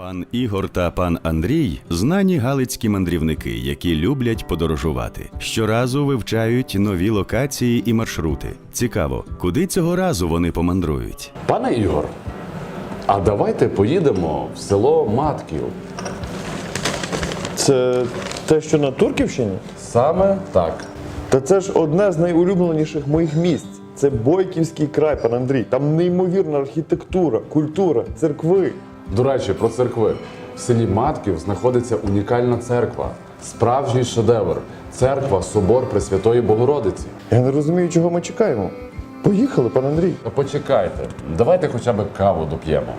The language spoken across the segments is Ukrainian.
Пан Ігор та пан Андрій знані галицькі мандрівники, які люблять подорожувати. Щоразу вивчають нові локації і маршрути. Цікаво, куди цього разу вони помандрують. Пане Ігор, а давайте поїдемо в село Матків. Це те, що на Турківщині? Саме так. Та це ж одне з найулюбленіших моїх місць. Це Бойківський край, пан Андрій. Там неймовірна архітектура, культура, церкви. До речі, про церкви. В селі Матків знаходиться унікальна церква, справжній шедевр. Церква Собор Пресвятої Богородиці. Я не розумію, чого ми чекаємо. Поїхали, пан Андрій. Та почекайте, давайте хоча б каву доп'ємо.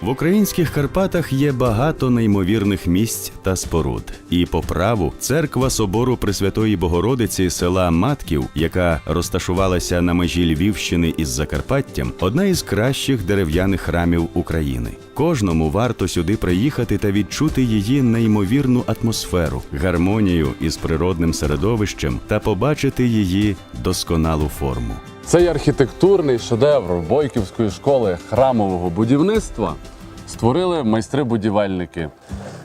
В українських Карпатах є багато неймовірних місць та споруд. І по праву церква собору Пресвятої Богородиці села Матків, яка розташувалася на межі Львівщини із Закарпаттям, одна із кращих дерев'яних храмів України. Кожному варто сюди приїхати та відчути її неймовірну атмосферу, гармонію із природним середовищем та побачити її досконалу форму. Цей архітектурний шедевр Бойківської школи храмового будівництва створили майстри-будівельники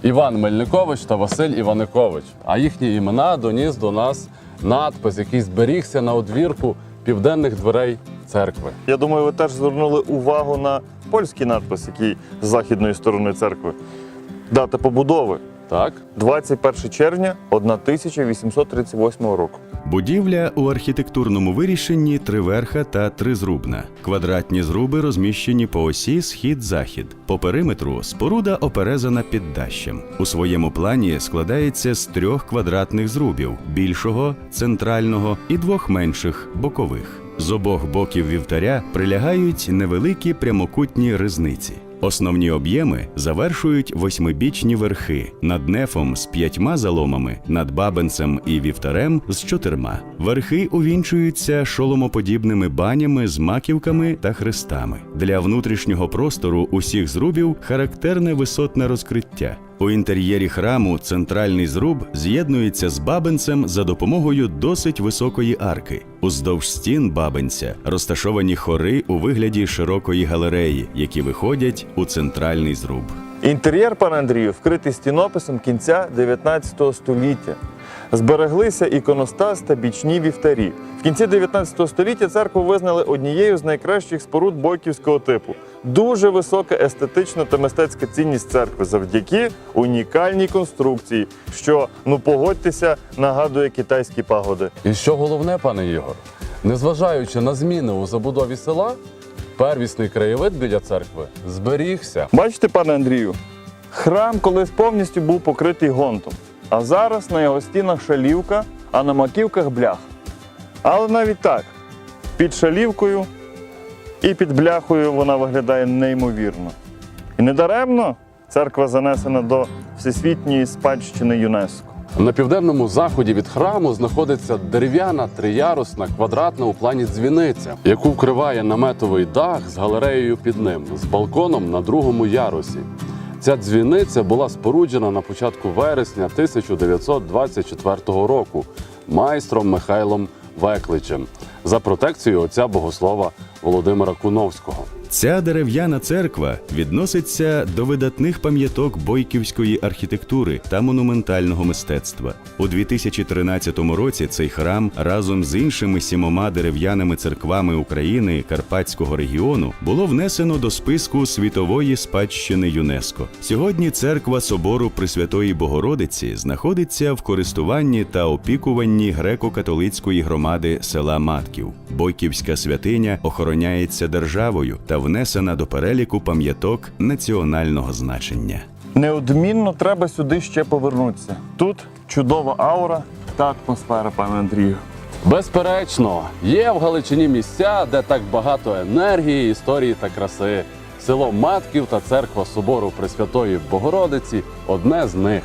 Іван Мельникович та Василь Іваникович. А їхні імена доніс до нас надпис, який зберігся на одвірку південних дверей церкви. Я думаю, ви теж звернули увагу на польський надпис, який з західної сторони церкви. Дата побудови Так? 21 червня 1838 року. Будівля у архітектурному вирішенні триверха та тризрубна. Квадратні зруби розміщені по осі схід-захід. По периметру споруда оперезана піддащем. У своєму плані складається з трьох квадратних зрубів: більшого, центрального і двох менших бокових. З обох боків вівтаря прилягають невеликі прямокутні ризниці. Основні об'єми завершують восьмибічні верхи над нефом з п'ятьма заломами, над бабенцем і вівтарем з чотирма. Верхи увінчуються шоломоподібними банями з маківками та хрестами. Для внутрішнього простору усіх зрубів характерне висотне розкриття. У інтер'єрі храму центральний зруб з'єднується з бабенцем за допомогою досить високої арки. Уздовж стін бабенця розташовані хори у вигляді широкої галереї, які виходять у центральний зруб. Інтер'єр, пане Андрію, вкритий стінописом кінця 19 століття. Збереглися іконостас та бічні вівтарі. В кінці 19 століття церкву визнали однією з найкращих споруд бойківського типу. Дуже висока естетична та мистецька цінність церкви завдяки унікальній конструкції, що, ну погодьтеся, нагадує китайські пагоди. І що головне, пане Ігор, незважаючи на зміни у забудові села, первісний краєвид біля церкви зберігся. Бачите, пане Андрію, храм колись повністю був покритий гонтом, а зараз на його стінах шалівка, а на маківках блях. Але навіть так, під шалівкою і під бляхою вона виглядає неймовірно. І недаремно церква занесена до Всесвітньої спадщини ЮНЕСКО. На південному заході від храму знаходиться дерев'яна триярусна квадратна у плані дзвіниця, яку вкриває наметовий дах з галереєю під ним, з балконом на другому ярусі. Ця дзвіниця була споруджена на початку вересня 1924 року майстром Михайлом Векличем за протекцією отця богослова Володимира Куновського. Ця дерев'яна церква відноситься до видатних пам'яток бойківської архітектури та монументального мистецтва. У 2013 році цей храм разом з іншими сімома дерев'яними церквами України Карпатського регіону було внесено до списку світової спадщини ЮНЕСКО. Сьогодні церква собору Пресвятої Богородиці знаходиться в користуванні та опікуванні греко-католицької громади села Матків. Бойківська святиня охороняється державою та внесена до переліку пам'яток національного значення. Неодмінно треба сюди ще повернутися. Тут чудова аура та атмосфера, пане Андрію. Безперечно, є в Галичині місця, де так багато енергії, історії та краси. Село Матків та церква Собору Пресвятої Богородиці одне з них.